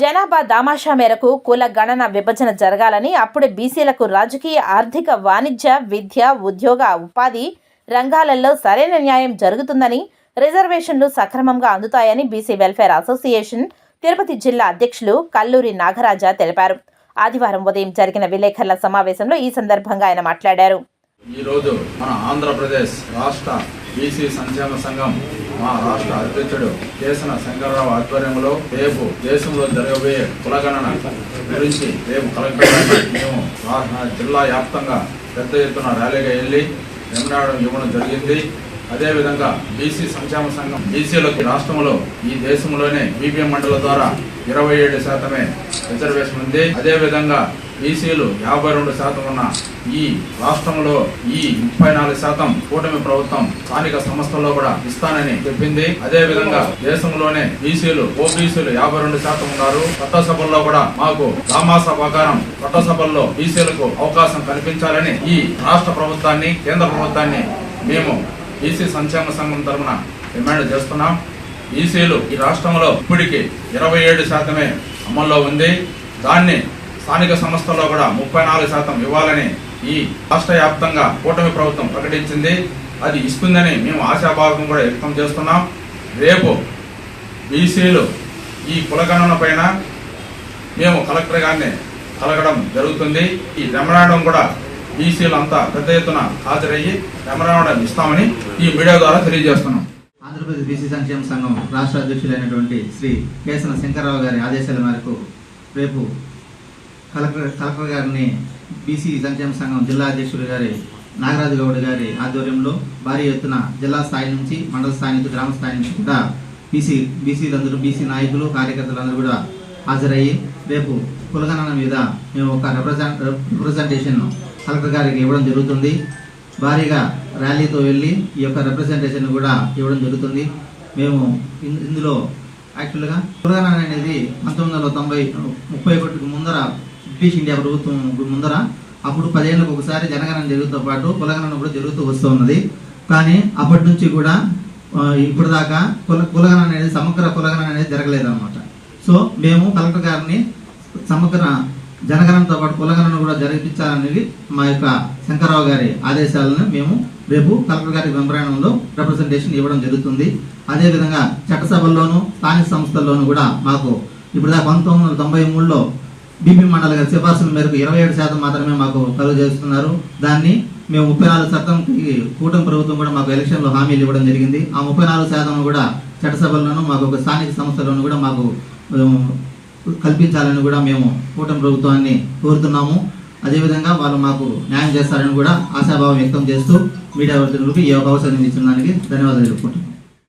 జనాభా దామాషా మేరకు కుల గణన విభజన జరగాలని అప్పుడే బీసీలకు రాజకీయ ఆర్థిక వాణిజ్య విద్య ఉద్యోగ ఉపాధి రంగాలలో సరైన న్యాయం జరుగుతుందని రిజర్వేషన్లు సక్రమంగా అందుతాయని బీసీ వెల్ఫేర్ అసోసియేషన్ తిరుపతి జిల్లా అధ్యక్షులు కల్లూరి నాగరాజ తెలిపారు. ఆదివారం ఉదయం జరిగిన విలేకరుల సమావేశంలో ఈ సందర్భంగా ఆయన మాట్లాడారు. ఈరోజు మన ఆంధ్రప్రదేశ్ రాష్ట్ర బీసీ సంక్షేమ సంఘం మా రాష్ట్ర అధ్యక్షుడు కేసన శంకర్రావు ఆధ్వర్యంలో రేపు దేశంలో జరగబోయే కులగణన గురించి రేపు కలెక్టర్ మేము జిల్లా వ్యాప్తంగా పెద్ద ఎత్తున ర్యాలీగా వెళ్ళి నిమ్మడాడం ఇవ్వడం జరిగింది. అదేవిధంగా బీసీ సంక్షేమ సంఘం బీసీలకు రాష్ట్రంలో ఈ దేశంలోనే బీపీఎం మండల ద్వారా ఇరవై ఏడు శాతమే రిజర్వేషన్ ఉంది. అదేవిధంగా బీసీలు యాభై రెండు శాతం ఉన్న ఈ రాష్ట్రంలో ఈ ముప్పై నాలుగు శాతం కూటమి ప్రభుత్వం స్థానిక సంస్థల్లో కూడా ఇస్తానని చెప్పింది. అదే విధంగా దేశంలోనే బీసీలు ఓబీసీలు యాభై రెండు శాతం ఉన్నారు. చట్టసభల్లో కూడా మాకు దామాస ప్రకారం చట్టసభల్లో బీసీలకు అవకాశం కల్పించాలని ఈ రాష్ట్ర ప్రభుత్వాన్ని కేంద్ర ప్రభుత్వాన్ని మేము బీసీ సంక్షేమ సంఘం తరఫున డిమాండ్ చేస్తున్నాం. బీసీలు ఈ రాష్ట్రంలో ఇప్పటికి ఇరవై ఏడు శాతమే అమల్లో ఉంది. దాన్ని స్థానిక సంస్థల్లో కూడా ముప్పై నాలుగు శాతం ఇవ్వాలని ఈ రాష్ట్ర వ్యాప్తంగా కూటమి ప్రభుత్వం ప్రకటించింది. అది ఇస్తుందని మేము ఆశాభావం కూడా వ్యక్తం చేస్తున్నాం. రేపు బీసీలు ఈ కులగణన పైన మేము కలెక్టర్ గారిని కలగడం జరుగుతుంది. ఈ రెమరాండం కూడా బీసీలు అంతా పెద్ద ఎత్తున హాజరయ్యి మెమరాండం ఇస్తామని ఈ మీడియా ద్వారా తెలియజేస్తున్నాం. ఆంధ్రప్రదేశ్ బీసీ సంక్షేమ సంఘం రాష్ట్ర అధ్యక్షులైనటువంటి శ్రీ కేసన శంకర్రావు గారి ఆదేశాల మేరకు రేపు కలెక్టర్ కలెక్టర్ గారిని బీసీ సంక్షేమ సంఘం జిల్లా అధ్యక్షులు గారి నాగరాజు గౌడ్ గారి ఆధ్వర్యంలో భారీ ఎత్తున జిల్లా స్థాయి నుంచి మండల స్థాయి నుంచి గ్రామ స్థాయి నుంచి కూడా బీసీ బీసీలందరూ బీసీ నాయకులు కార్యకర్తలందరూ కూడా హాజరయ్యి రేపు కులగణన మీద మేము ఒక రిప్రజెంట్ రిప్రజెంటేషన్ కలెక్టర్ గారికి ఇవ్వడం జరుగుతుంది. భారీగా ర్యాలీతో వెళ్ళి ఈ యొక్క రిప్రజెంటేషన్ కూడా ఇవ్వడం జరుగుతుంది. మేము ఇందులో యాక్చువల్గా కులగణన అనేది పంతొమ్మిది వందల తొంభై ముప్పై ఒకటికి ముందర బ్రిటిష్ ఇండియా ప్రభుత్వం ముందర అప్పుడు పదేళ్ళకు ఒకసారి జనగణన జరుగుతూ పాటు కులగణన కూడా జరుగుతూ వస్తూ ఉన్నది. కానీ అప్పటి నుంచి కూడా ఇప్పుడు దాకా కుల కులగణన అనేది సమగ్ర కులగణన అనేది జరగలేదు అనమాట సో మేము కలెక్టర్ గారిని సమగ్ర జనగణనతో పాటు కులగణన కూడా జరిపించాలనేది మా యొక్క శంకరరావు గారి ఆదేశాలను మేము రేపు కలెక్టర్ గారి మెమరాండంలో రిప్రజెంటేషన్ ఇవ్వడం జరుగుతుంది. అదేవిధంగా చట్టసభల్లోనూ స్థానిక సంస్థల్లోనూ కూడా మాకు ఇప్పుడు దాకా పంతొమ్మిది వందల తొంభై మూడులో బీపీ మండల గారి సిఫార్సుల మేరకు ఇరవై ఏడు శాతం మాత్రమే మాకు కలుగు చేస్తున్నారు. దాన్ని మేము ముప్పై నాలుగు శాతం కూటమి ప్రభుత్వం కూడా మాకు ఎలక్షన్లో హామీలు ఇవ్వడం జరిగింది. ఆ ముప్పై నాలుగు శాతం కూడా చట్టసభల్లోనూ మాకు ఒక స్థానిక సంస్థలోనూ కూడా మాకు కల్పించాలని కూడా మేము కూటమి ప్రభుత్వాన్ని కోరుతున్నాము. అదేవిధంగా వాళ్ళు మాకు న్యాయం చేస్తారని కూడా ఆశాభావం వ్యక్తం చేస్తూ మీడియా వర్తకులకు ఈ అవకాశం ఇచ్చిన దానికి ధన్యవాదాలు తెలుపుకుంటున్నాను